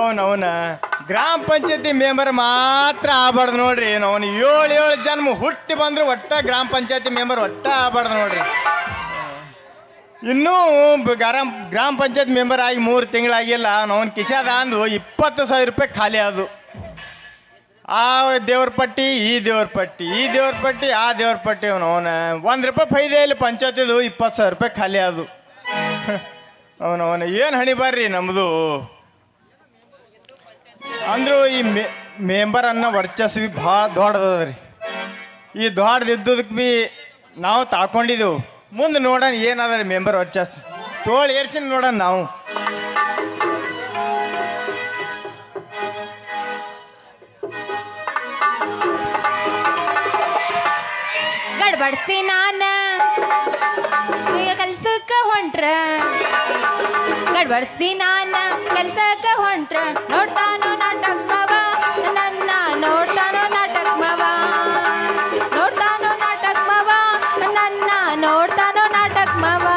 ಅವನ ಅವನ ಗ್ರಾಮ ಪಂಚಾಯತಿ ಮೆಂಬರ್ ಮಾತ್ರ ಆಗ್ಬಾರ್ದು ನೋಡ್ರಿ. ಅವನು ಏಳು ಏಳು ಜನ್ಮ ಹುಟ್ಟಿ ಬಂದ್ರು ಒಟ್ಟ ಗ್ರಾಮ ಪಂಚಾಯತಿ ಮೆಂಬರ್ ಒಟ್ಟ ಆಗ್ಬಾರ್ದು ನೋಡ್ರಿ. ಇನ್ನೂ ಗ್ರಾಮ ಗ್ರಾಮ ಪಂಚಾಯತ್ ಮೆಂಬರ್ ಆಗಿ ಮೂರು ತಿಂಗಳಾಗಿಲ್ಲ. ಅವನ ಕಿಶಾದ ಅಂದು ಇಪ್ಪತ್ತು ಸಾವಿರ ರೂಪಾಯಿ ಖಾಲಿ ಅದು. ಆ ದೇವ್ರ ಪಟ್ಟಿ, ಈ ದೇವ್ರ ಪಟ್ಟಿ, ಈ ದೇವ್ರ ಪಟ್ಟಿ, ಆ ದೇವ್ರ ಪಟ್ಟಿ. ಅವನು, ಅವನ ಒಂದು ರೂಪಾಯಿ ಫೈದೆ ಇಲ್ಲಿ, ಪಂಚಾಯತಿದು ಇಪ್ಪತ್ತು ಸಾವಿರ ರೂಪಾಯಿ ಖಾಲಿ ಆದು ಅವನು, ಅವನ, ಏನು ಹಣಿ ಬರ್ರಿ ನಮ್ಮದು ಅಂದ್ರು, ಈ ಮೆ ಮೆಂಬರ್ ಅನ್ನೋ ವರ್ಚಸ್ವಿ ಭಾಳ ದೊಡ್ಡದ ರೀ ಈ ದೊಡ್ಡದಿದ್ದದಕ್ಕೆ ಭೀ ನಾವು ತಾಕೊಂಡಿದ್ದೆವು ಮುಂದೆ ನೋಡೋಣ ಏನದ ರೀ ಮೆಂಬರ್ ವರ್ಚಸ್. ತೋಳು ಏರ್ಸಿನ ನೋಡೋಣ ನಾವು. ಗಡ್ಬಡ್ಸಿ ಹೊಂಟ್ರ ಗಡ್ಬಡ್ಸಿ ನಾನ ಕೆಲ್ಸಕ್ಕ ಹೊಂಟ್ರ ನೋಡ್ತಾನೋ ನಾಟಕ ಮವ ನನ್ನ ನೋಡ್ತಾನೋ ನಾಟಕ ಮವ ನೋಡ್ತಾನೋ ನಾಟಕ ಮವ ನನ್ನ ನೋಡ್ತಾನೋ ನಾಟಕ ಮವ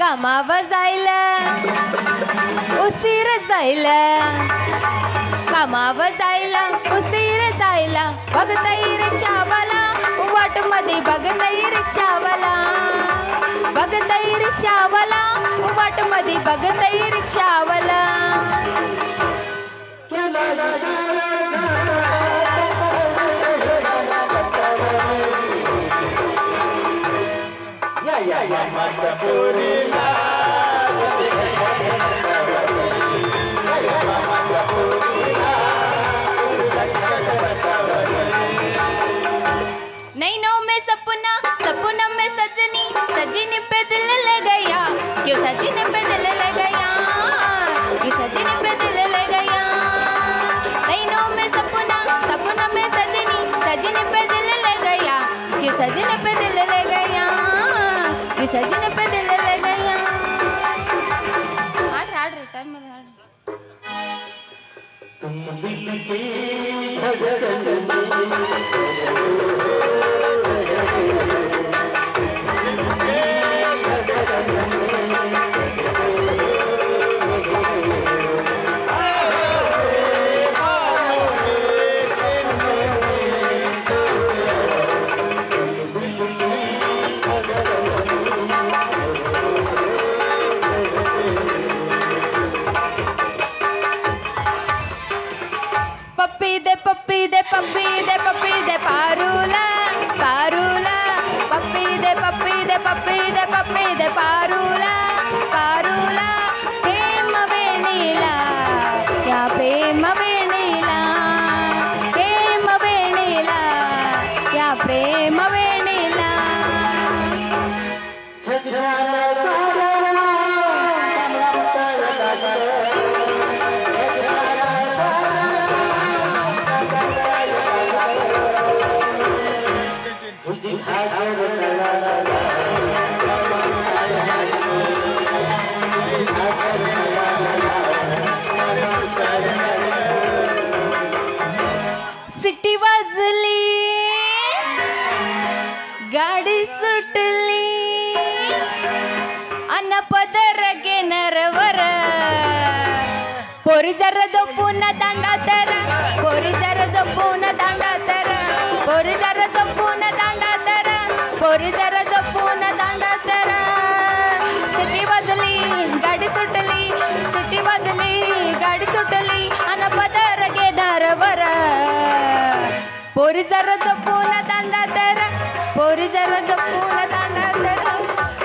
ಕಮಾವ जायला उशीर जायला कामाव जायला उशीर जायला बघताई रिक्षावाला वाट मध्ये बघताई रिक्षावाला बघतई रिक्षावाला वाटमध्ये बघतई रिक्षावाला या या या. माझ्या पोरीला पोरी जरा जपून दांडा तर पोरी जरा जपून दांडा तर पोरी जरा जपून दांडा तर पोरी जरा जपून दांडा तर सिटी वाजली गाडी सुटली सिटी वाजली गाडी सुटली अन्न पदरगे नरवर पोरी जरा जपून दांडा तर पोरी जरा जपून दांडा तर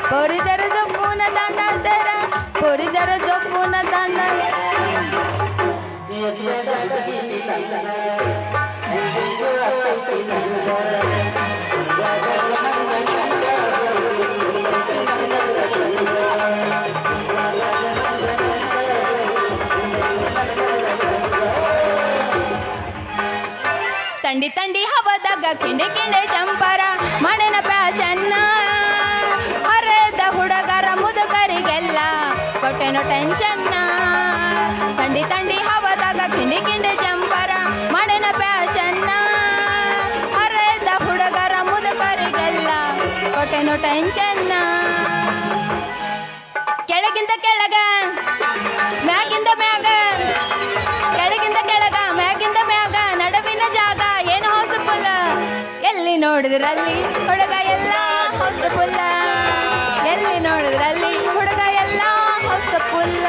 पोरी जरा जपून दांडा तर पोरी जरा जपून ತಂಡಿ ತಂಡಿ ಹವದಾಗ, ಕಿಂಡಿ ಕಿಂಡೆ ಚಂಪರ ಮಣನ ಪ್ಯಾಶನ್ನ ಹರೆದ ಹುಡುಗರ ಮುದುಕರಿಗೆಲ್ಲ ಕೊಟ್ಟೆನೋ ಟೆನ್ಷನ್ನ ತಂಡಿ ತಂಡಿ ಹವದಾಗ, ಕಿಂಡಿ ಕಿಂಡೆ ಚಂಪರ ಮಣನ ಪ್ಯಾಶನ್ನ ಹರೆದ ಹುಡುಗರ ಮುದುಕರಿಗೆಲ್ಲ ಕೊಟ್ಟೆನೋ ಟೆನ್ಷನ್ನ ನೋಡಿದ್ರಲ್ಲಿ ಹುಡುಗ ಎಲ್ಲ ಹೊಸ ಪುಲ್ಲ. ಎಲ್ಲಿ ನೋಡಿದ್ರಲ್ಲಿ ಹುಡುಗ ಎಲ್ಲ ಹೊಸ ಪುಲ್ಲ.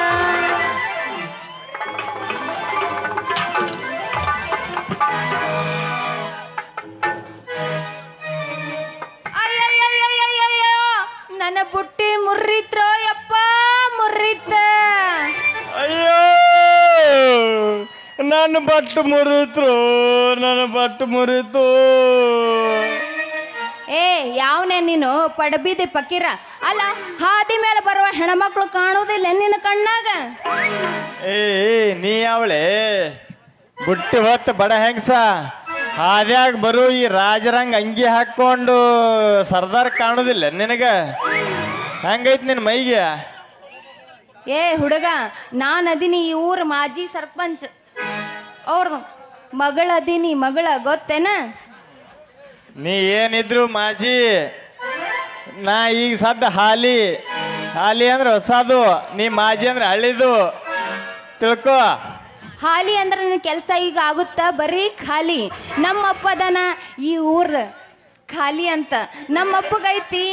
ನನ್ನ ಬುಟ್ಟಿ ಮುರ್ರಿತ್ರೋ ಯಪ್ಪ, ಮುರ್ರಿತ್ತ. ಅಯ್ಯೋ, ನನ್ನ ಬಟ್ಟು ಮುರಿತ್ರು ನನ್ನ ಬಟ್ಟು ಮುರಿತು ಏ ಯಾವನೇ ನೀನು? ಪಡಬಿದೆ ಪಕೀರ. ಅಲ್ಲ ಹಾದಿ ಮೇಲೆ ಬರುವ ಹೆಣ್ಮಕ್ಳು ಕಾಣುವುದಿಲ್ಲ ನಿನ್ನ ಕಣ್ಣಾಗ? ಏ ನೀ ಅವಳೆ ಬುಟ್ಟಿ ಹೊತ್ತು ಬಡ ಹೆಂಗ್ಸ? ಹಾದ್ಯಾಗ ಬರು ಈ ರಾಜರಂಗ ಅಂಗಿ ಹಾಕೊಂಡು ಸರ್ದಾರ್ ಕಾಣುದಿಲ್ಲ ನಿನಗ? ಹೆಂಗೈತಿ ನಿನ್ನ ಮೈಗೆ? ಏ ಹುಡುಗ ನಾನು ಅದೀನಿ ಈ ಊರ ಮಾಜಿ ಸರ್ಪಂಚ್. ಅವ್ರದ್ದು ಮಗಳ ಅದೀನಿ ಮಗಳ ಗೊತ್ತೇನ? ನೀ ಏನಿದ್ರು ಮಾಜಿ ನಾ ಈಗ ಸದ್ದ ಹಾಲಿ ಹಾಲಿ ಅಂದ್ರೆ ಹೊಸದು ನೀ ಮಾಜಿ ಅಂದ್ರೆ ಹಳ್ಳಿದು ತಿಳ್ಕೊ. ಹಾಲಿ ಅಂದ್ರೆ ನನ್ನ ಕೆಲಸ ಈಗ ಆಗುತ್ತಾ? ಬರೀ ಖಾಲಿ. ನಮ್ಮ ಅಪ್ಪದನ ಈ ಊರ್ ಖಾಲಿ ಅಂತ. ನಮ್ಮ ಅಪ್ಪಗೈತಿ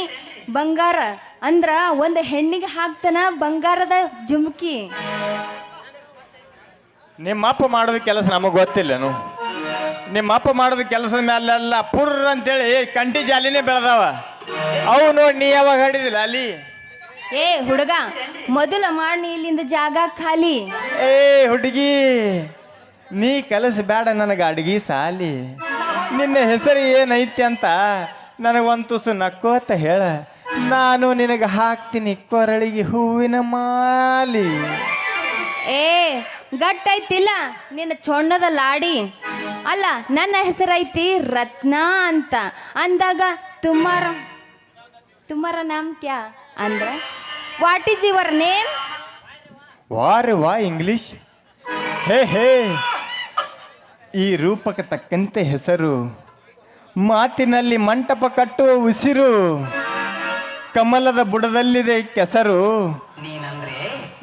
ಬಂಗಾರ ಅಂದ್ರ ಒಂದು ಹೆಣ್ಣಿಗೆ ಹಾಕ್ತಾನ ಬಂಗಾರದ ಜುಮ್ಕಿ. ನಿಮ್ಮಪ್ಪ ಮಾಡೋದು ಕೆಲಸ ನಮಗೆ ಗೊತ್ತಿಲ್ಲನು? ನಿಮ್ಮ ಅಪ್ಪ ಮಾಡೋದು ಕೆಲಸದ ಮೇಲೆಲ್ಲ ಪುರ್ ಅಂತೇಳಿ ಕಂಟಿ ಜಾಲಿನೇ ಬೆಳೆದಾವ. ಅವು ನೋಡಿ ನೀ ಯಾವಾಗ ಹಾಡಿದಿಲ್ಲ ಅಲ್ಲಿ? ಏ ಹುಡುಗ ಮೊದಲ ಮಾಡಿ ಇಲ್ಲಿಂದ ಜಾಗ ಖಾಲಿ. ಏ ಹುಡುಗಿ ನೀ ಕೆಲಸ ಬೇಡ ನನಗೆ ಅಡ್ಗಿ ಸಾಲಿ. ನಿನ್ನ ಹೆಸರು ಏನೈತಿ ಅಂತ ನನಗೊಂದು ತುಸು ನಕ್ಕೋತ ಹೇಳ. ನಾನು ನಿನಗೆ ಹಾಕ್ತೀನಿ ಕೊರಳಿಗೆ ಹೂವಿನ ಮಾಲಿ. ಏ ಗಟ್ಟೈತಿಲ್ಲ ನಿನ್ನ ಚೊಣ್ಣದ ಲಾಡಿ. ಅಲ್ಲ ನನ್ನ ಹೆಸರೈತಿ ರತ್ನ ಅಂತ. ಅಂದಾಗ ತುಮಾರ ತುಮಾರ ನಾಮ್ ಕ್ಯಾ? ಅಂದ್ರ ವಾಟ್ ಈಸ್ ಯುವರ್ ನೇಮ್ ವಾರ್ ವಾ ಇಂಗ್ಲಿಷ್. ಹೇ ಹೇ. ಈ ರೂಪಕ್ಕೆ ತಕ್ಕಂತೆ ಹೆಸರು. ಮಾತಿನಲ್ಲಿ ಮಂಟಪ ಕಟ್ಟುವ ಉಸಿರು. ಕಮಲದ ಬುಡದಲ್ಲಿದೆ ಕೆಸರು.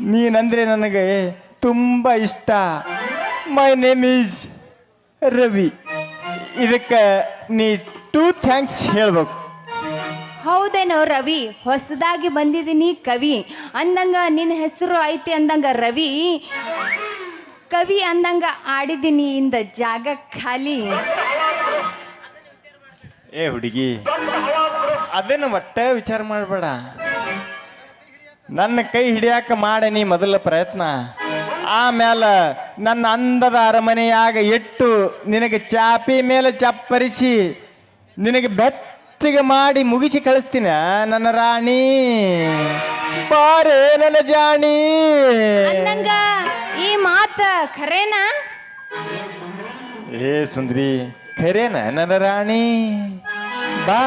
ನೀನಂದ್ರೆ? ನನಗೆ ತುಂಬ ಇಷ್ಟ. ಮೈ ನೇಮ್ ಈಸ್ ರವಿ ಇದಕ್ಕೆ ನೀ ಟೂ ಥ್ಯಾಂಕ್ಸ್ ಹೇಳ್ಬೇಕು. ಹೌದೇನೋ ರವಿ ಹೊಸದಾಗಿ ಬಂದಿದ್ದೀನಿ ಕವಿ. ಅಂದಂಗ ನಿನ್ನ ಹೆಸರು ಐತಿ ಅಂದಂಗ ರವಿ ಕವಿ ಅಂದಂಗ ಆಡಿದ್ದೀನಿ ಇಂದ ಜಾಗ ಖಾಲಿ. ಏ ಹುಡುಗಿ ಅದನ್ನು ಒಟ್ಟ ವಿಚಾರ ಮಾಡಬೇಡ. ನನ್ನ ಕೈ ಹಿಡಿಯಾಕ ಮಾಡನಿ ಮೊದಲ ಪ್ರಯತ್ನ. ಆಮೇಲೆ ನನ್ನ ಅಂದದ ಅರಮನೆಯಾಗ ಇಟ್ಟು ನಿನಗೆ ಚಾಪಿ ಮೇಲೆ ಚಪ್ಪರಿಸಿ ನಿನಗೆ ಬೆಚ್ಚಗೆ ಮಾಡಿ ಮುಗಿಸಿ ಕಳಿಸ್ತೀನ. ನನ್ನ ರಾಣಿ ಬಾರೆ ನನ್ನ ಜಾಣಿ. ಅಂದಂಗ ಈ ಮಾತ ಖರೇನಾ? ಏ ಸುಂದ್ರಿ ಖರೇನ ನನ್ನ ರಾಣಿ? ಬಾ.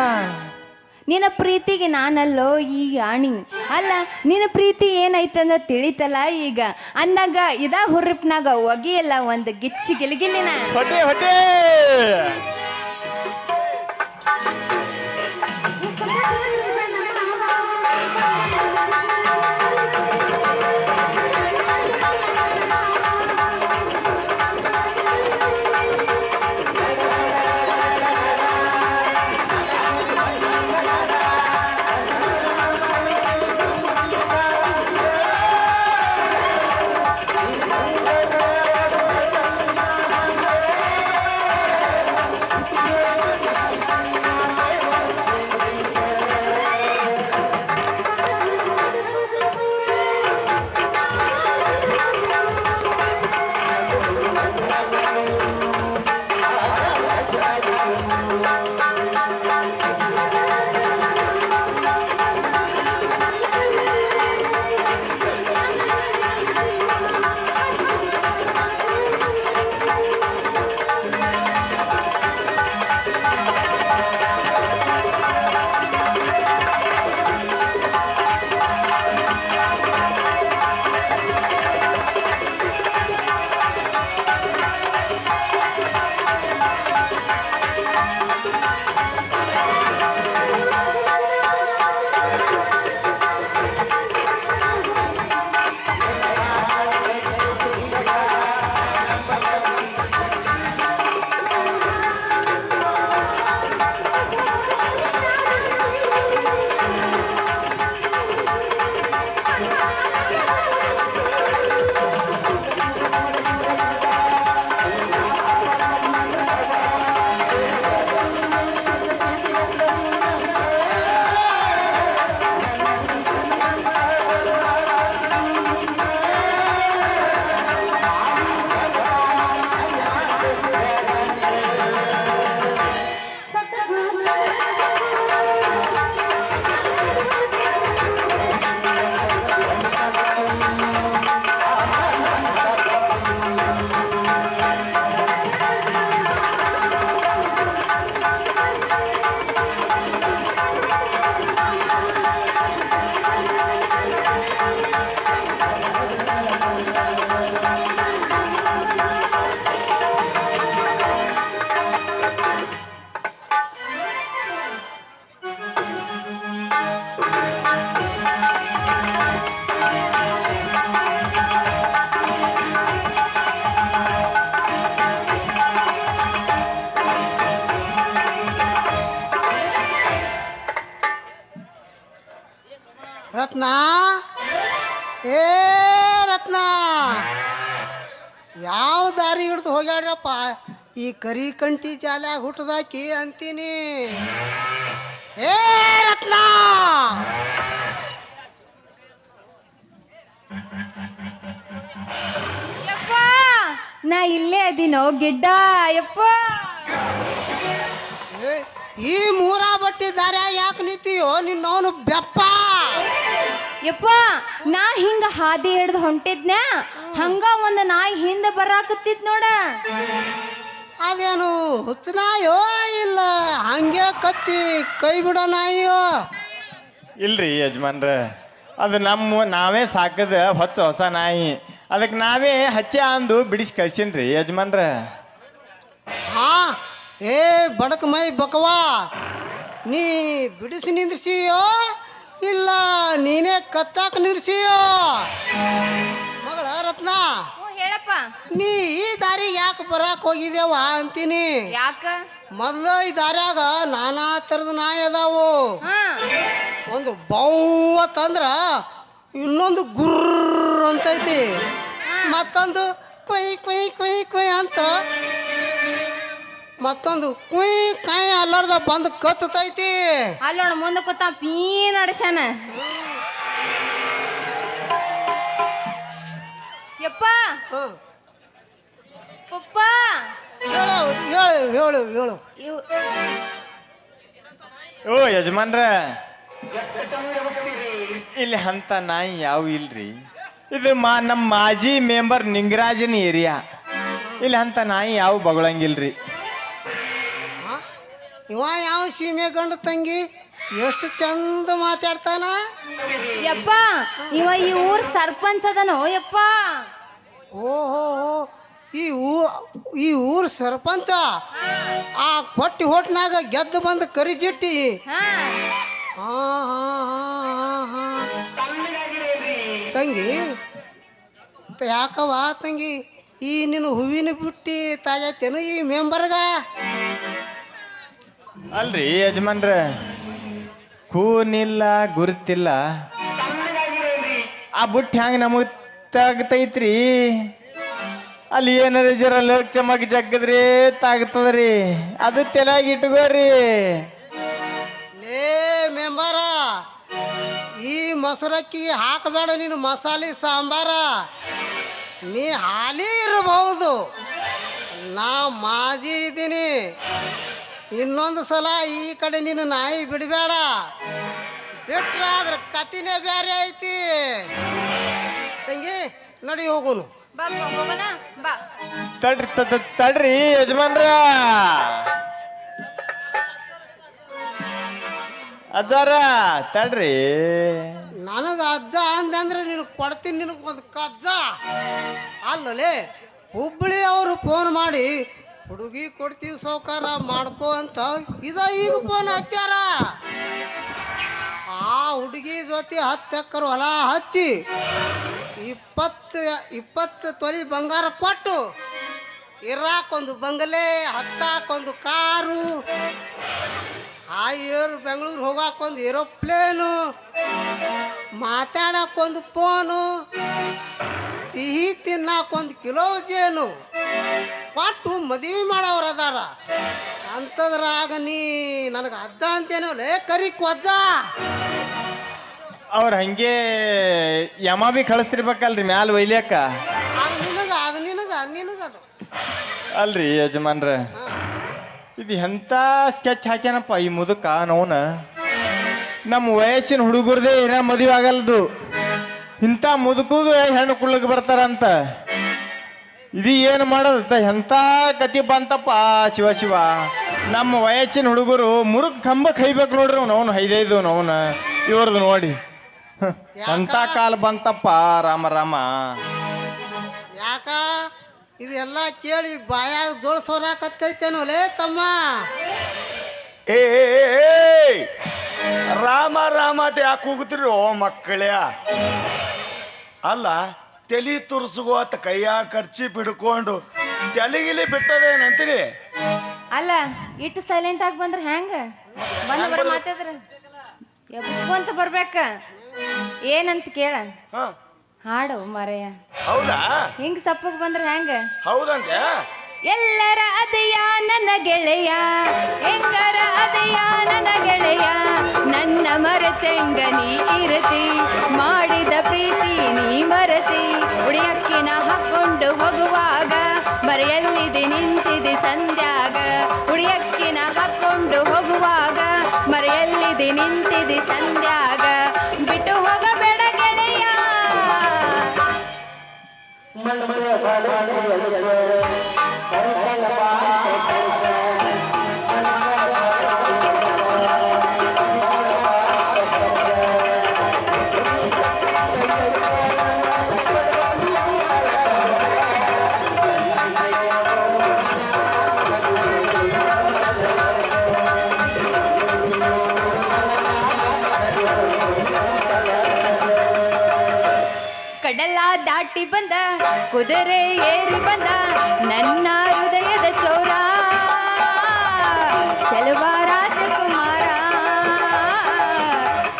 ನಿನ್ನ ಪ್ರೀತಿಗೆ ನಾನಲ್ಲೋ ಈ ಆಣಿ ಅಲ್ಲ, ನಿನ್ನ ಪ್ರೀತಿ ಏನೈತಂದ ತಿಳಿತಲ್ಲ ಈಗ. ಅಂದಾಗ ಇದ ಹುರ್ರಿಪ್ನಾಗ ಒಗಿಯಲ್ಲ ಒಂದು ಗಿಚ್ಚಿ ಗಿಲಿಗಿಲಿನ. ಹೊಟ್ಟೆ ಹೊಟ್ಟೆ! ಕರಿ ಕಂಟಿ ಜಾಲ ಹುಟ್ಟದಾಕಿ ಅಂತೀನಿ. ಏ ರತ್ನ! ನಾ ಇಲ್ಲೇ ಅದೀನೋ ಗಿಡ್ಡ ಯಪ್ಪ! ಈ ಮೂರ ಬಟ್ಟಿ ದಾರ್ಯ ಯಾಕೆ ನಿಂತೀಯೋ ನಿನ್ನವನು ಬೆಪ್ಪ! ಯಪ್ಪ ನಾ ಹಿಂಗ ಹಾದಿ ಹಿಡ್ದು ಹೊಂಟಿದ್ನ ಹಂಗ ಒಂದ್ ನಾಯಿ ಹಿಂದೆ ಬರಾಕತ್ತಿದ್ ನೋಡ. ಅದೇನು ಹುಚ್ಚ ನಾಯೋ ಇಲ್ಲ. ಹಂಗೆ ಕಚ್ಚಿ ಕೈ ಬಿಡೋ ನಾಯಿಯೋ ಇಲ್ರಿ ಯಜಮಾನ್ರ ಅದು ನಮ್ಮ ನಾವೇ ಸಾಕದ ಹೊಚ್ಚ ಹೊಸ ನಾಯಿ. ಅದಕ್ಕೆ ನಾವೇ ಹಚ್ಚೆ ಅಂದು ಬಿಡಿಸಿ ಕಳ್ಸೀನ್ರಿ ಯಜಮಾನ್ರ. ಹಾ ಏ ಬಡಕ ಮೈ ಬಕವಾ. ನೀ ಬಿಡಿಸಿ ನಿಂದ್ರಿಸಿಯೋ? ಇಲ್ಲ ನೀನೇ ಕತ್ತಾಕ ನಿಂದ್ರಿಸಿಯೋ? ಮಗಳ ರತ್ನ. ನೀ ಈ ದಾರಿ ಯಾಕೆ ಬರಾಕ್ ಹೋಗಿದೇವ ಅಂತೀನಿ? ಯಾಕ? ಮೊದಲು ಈ ದಾರ್ಯಾಗ ನಾನಾ ಥರದ ನಾಯಿ ಅದಾವು. ಒಂದು ಬೌವತ್ತಂದ್ರ ಇನ್ನೊಂದು ಗುರ್ರ ಅಂತೈತಿ. ಮತ್ತೊಂದು ಕೊಯ್ ಕೊಯ್ ಕೊಯ್ ಕೊಯ್ ಅಂತ ಮತ್ತೊಂದು ಕುಯ್ ಕಾಯಿ ಅಲ್ಲಾರ್ದ ಬಂದು ಕಚ್ಚತೈತಿ. ಅಲ್ಲೋಣ ಮುಂದೆ ಕೂತ ಪೀ ನಡ್ಸ್ಯಾನ ಯಪ್ಪ. ಪಪ್ಪ. ಹೇಳು ಹೇಳು ಹೇಳು ಹೇಳು. ಇವ್ ಓ ಯಜಮಾನ್ರ. ಇಲ್ಲಿ ಅಂತ ನಾಯಿ ಯಾವ ಇಲ್ರಿ. ಇದು ಮಾ ನಮ್ಮ ಮಾಜಿ ಮೆಂಬರ್ ನಿಂಗರಾಜನ ಏರಿಯಾ. ಇಲ್ಲಿ ಅಂತ ನಾಯಿ ಯಾವ ಬಗಳಂಗಿಲ್ರಿ. ಆ? ಇವ ಯಾವ ಸೀಮೆ ಗಂಡ ತಂಗಿ? ಎಷ್ಟು ಚಂದ ಮಾತಾಡ್ತಾನ? ಯಪ್ಪ ಇವ ಈ ಊರ್ ಸರ್ಪಂಚ್ ಅದನೋ ಯಪ್ಪ. ಓಹೋ ಈ ಊ ಈ ಊರ್ ಸರ್ಪಂಚ. ಆ ಕೊಟ್ಟಿ ಹೋಟ್ನಾಗ ಗೆದ್ದು ಬಂದು ಕರಿಜಿಟ್ಟಿ. ತಂಗಿ ಯಾಕವ ಯಾಕವ್ವ ತಂಗಿ? ಈ ನಿನ್ನ ಹೂವಿನ ಬುಟ್ಟಿ ತಾಗೈತೇನು ಈ ಮೆಂಬರ್ಗ? ಅಲ್ರಿ ಯಜಮಾನ್ರ ಕೂನಿಲ್ಲ ಗುರುತಿಲ್ಲ. ಆ ಬುಟ್ಟಿ ಹ್ಯಾಂಗ ನಮಗ್ ತಾಗ್ತೈತ್ರಿ? ಅಲ್ಲಿ ಏನಾರ ಜರ ಲೋಕ್ ಚಮಕ್ ಜಗ್ಗದ್ರಿ ತಾಗ್ತದ್ರಿ. ಅದು ತೆಲಾಗಿ ಇಟ್ಕೋರಿ. ಲೇ ಮೆಂಬರ, ಈ ಮೊಸರಕ್ಕಿ ಹಾಕಬೇಡ ನೀನು ಮಸಾಲೆ ಸಾಂಬಾರ. ನೀ ಹಾಲಿ ಇರಬಹುದು. ನಾ ಮಾಜಿ ಇದ್ದೀನಿ. ಇನ್ನೊಂದು ಸಲ ಈ ಕಡೆ ನೀನು ನಾಯಿ ಬಿಡಬೇಡ. ಬಿಟ್ರ ಅದ್ರ ಕತಿನೇ ಬೇರೆ ಐತಿ. ತಂಗಿ, ನಡಿ ಹೋಗುನು. ಬಾ ಬಾ, ಹೋಗೋಣ? ಬಾ. ತಡ್ರಿ ತಡ್ರಿ ಯಜಮಾನ್ರ. ಅಜ್ಜಾರ ತಡ್ರಿ. ನನಗೆ ಅಜ್ಜ ಅಂದಂದ್ರೆ ನೀನು ಕೊಡ್ತೀನಿ ನಿನಗೆ ಒಂದು ಕಜ್ಜ. ಅಲ್ಲಲೇ ಹುಬ್ಬಳ್ಳಿ ಅವರು ಫೋನ್ ಮಾಡಿ ಹುಡುಗಿ ಕೊಡ್ತೀವಿ ಸೌಕಾರ ಮಾಡ್ಕೋ ಅಂತ ಇದ ಈಗ ಫೋನ್ ಹಚ್ಚಾರ ಆ ಹುಡುಗಿ ಜೊತೆ ಹತ್ತು ಎಕರೆ ಹೊಲ ಹಚ್ಚಿ ಇಪ್ಪತ್ತು ಇಪ್ಪತ್ತು ತೊಲಿ ಬಂಗಾರ ಕೊಟ್ಟು ಇರಾಕೊಂದು ಬಂಗಲೆ, ಹತ್ತಾಕೊಂದು ಕಾರು ಹಾಯರ್ ಬೆಂಗಳೂರು ಹೋಗಾಕೊಂದು ಏರೋಪ್ಲೇನು ಮಾತಾಡಕ್ಕೊಂದು ಫೋನು, ಸಿಹಿ ತಿನ್ನಾಕೊಂದು ಕಿಲೋ ಜೇನು. ಕೊಟ್ಟು ಮದುವೆ ಮಾಡೋರು ಅದಾರ. ಅಂಥದ್ರಾಗ ನೀ ನನಗೆ ಅಜ್ಜ ಅಂತೇನೋಲೆ ಕರಿ ಕೊಜ್ಜ. ಅವ್ರ ಹಂಗೆ ಯಮ ಬಿ ಕಳಿಸ್ತಿರ್ಬೇಕಲ್ರಿ ಮ್ಯಾಲ ಒಯ್ಲಿಯಕ್ಕ ಅದು ನಿನಗ ಅದು ನಿನಗ ನಿನಗದು ಅಲ್ರಿ ಯಜಮಾನ್ರ. ಇದು ಎಂಥ ಸ್ಕೆಚ್ ಹಾಕ್ಯಾನಪ್ಪ ಈ ಮುದುಕ ನೋನ ನಮ್ಮ ವಯಸ್ಸಿನ ಹುಡುಗರದೇ ಏನ ಮದುವೆ ಆಗಲ್ದು. ಇಂಥ ಮುದುಕುದು ಹೆಣ್ಣು ಕುಳ್ಳಗ್ ಬರ್ತಾರಂತ. ಇದು ಏನು ಮಾಡೋದಂತ ಎಂಥ ಕತಿ ಬಂತಪ್ಪ ಶಿವ ಶಿವ. ನಮ್ಮ ವಯಸ್ಸಿನ ಹುಡುಗರು ಮುರುಗ್ ಕಂಬಕ್ಕೆ ಹೈಬೇಕು ನೋಡ್ರಿ ಅವ್ನು ಅವನು ಹೈದೈದು ಅವನ ಇವ್ರದ್ದು ನೋಡಿ. ಎಂಥ ಕಾಲ ಬಂತಪ್ಪ ರಾಮ ರಾಮ. ಯಾಕ? ಇದೆಲ್ಲ ಕೇಳಿ ಬಾಯಾಗ ಜೋಳ ಸೋರಾಕತ್ತೈತೇನೋ ಲೇ ತಮ್ಮ. ಏ, ಏ, ರಾಮ ರಾಮ ಅಂತ ಯಾಕೆ ಹೋಗುತ್ತೀರಿ ಓ ಮಕ್ಕಳೇ? ಅಲ್ಲ ತಲಿ ತುರ್ಸ್ಕೋತ ಕೈಯಾಗ ಖರ್ಚಿ ಬಿಡ್ಕೊಂಡು ತಲೆಗಿಲಿ ಬಿಟ್ಟದೇನಂತೀರಿ? ಅಲ್ಲ ಇಟ್ಟು ಸೈಲೆಂಟ್ ಆಗಿ ಬಂದ್ರೆ ಹೆಂಗ? ಬಂದ ಬರ ಮಾತಾದ್ರ ಎಬ್ಸ್ಕೊಂತ ಬರ್ಬೇಕ. ಏನಂತ ಕೇಳ? ಹಾ. ಹಾಡು ಮರೆಯ. ಹೌದಾ? ಹಿಂಗ್ ಸಪ್ಪಗ್ ಬಂದ್ರೆ ಹೆಂಗ? ಹೌದಂತೆ? ಎಲ್ಲರ ಅದೆಯ ನನ್ನ ಗೆಳೆಯ ಹೆಂಗರ ಅದೆಯ ನನ್ನ ಗೆಳೆಯ ನನ್ನ ಮರೆತೆಂಗ ನೀ ಇರತಿ ಮಾಡಿದ ಪ್ರೀತಿ ನೀ ಮರತಿ. ಉಡಿಯಕ್ಕಿನ ಹಾಕೊಂಡು ಹೋಗುವಾಗ ಮರೆಯಲ್ಲಿದೆ ನಿಂತಿದೆ ಸಂಧ್ಯಾಗ மண்மலை படனே எழுது கருத்தல பாட்டு ಕಡಲ ದಾಟಿ ಬಂದ ಕುದುರೆ ಏರಿ ಬಂದ ನನ್ನ ಹೃದಯದ ಚೌರ. ಚಲುವ ರಾಜಕುಮಾರ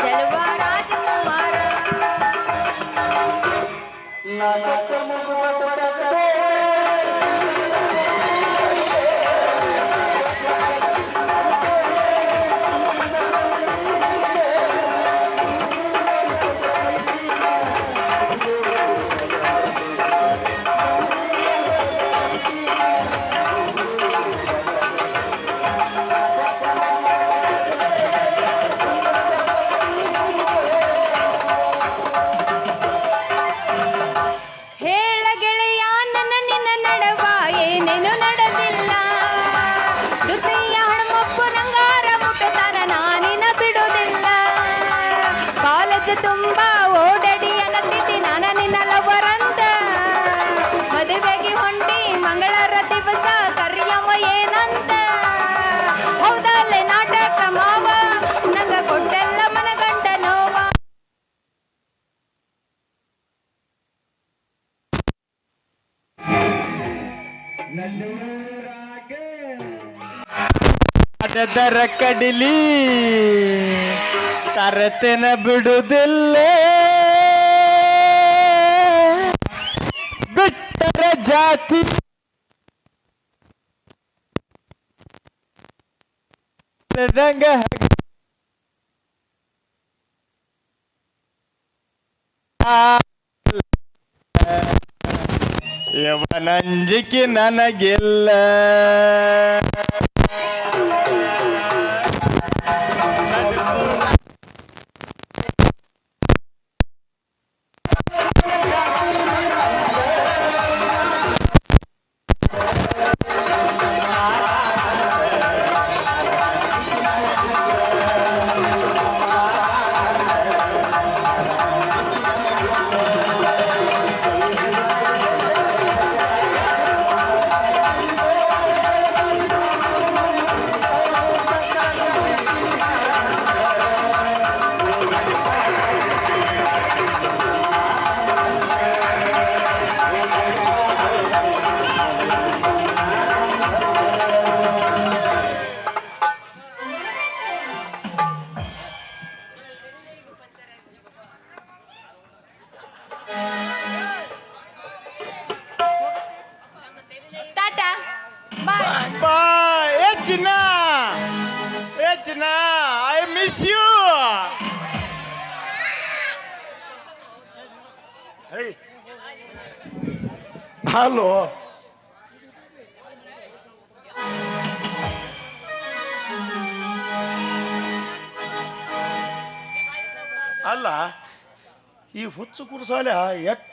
ಚಲುವ ರಾಜಕುಮಾರ. ಅದರ ಕಡಿಲಿ ಕರತೆನ ಬಿಡುವುದಿಲ್ಲ ಬಿಟ್ಟರ ಜಾತಿ ದಂಗ ಯವನಂಜಿಕೆ ನನಗಿಲ್ಲ. ಹಲೋ ಅಲ್ಲ ಈ ಹುಚ್ಚು ಕುರ್ಸಾಲೆ ಎಷ್ಟು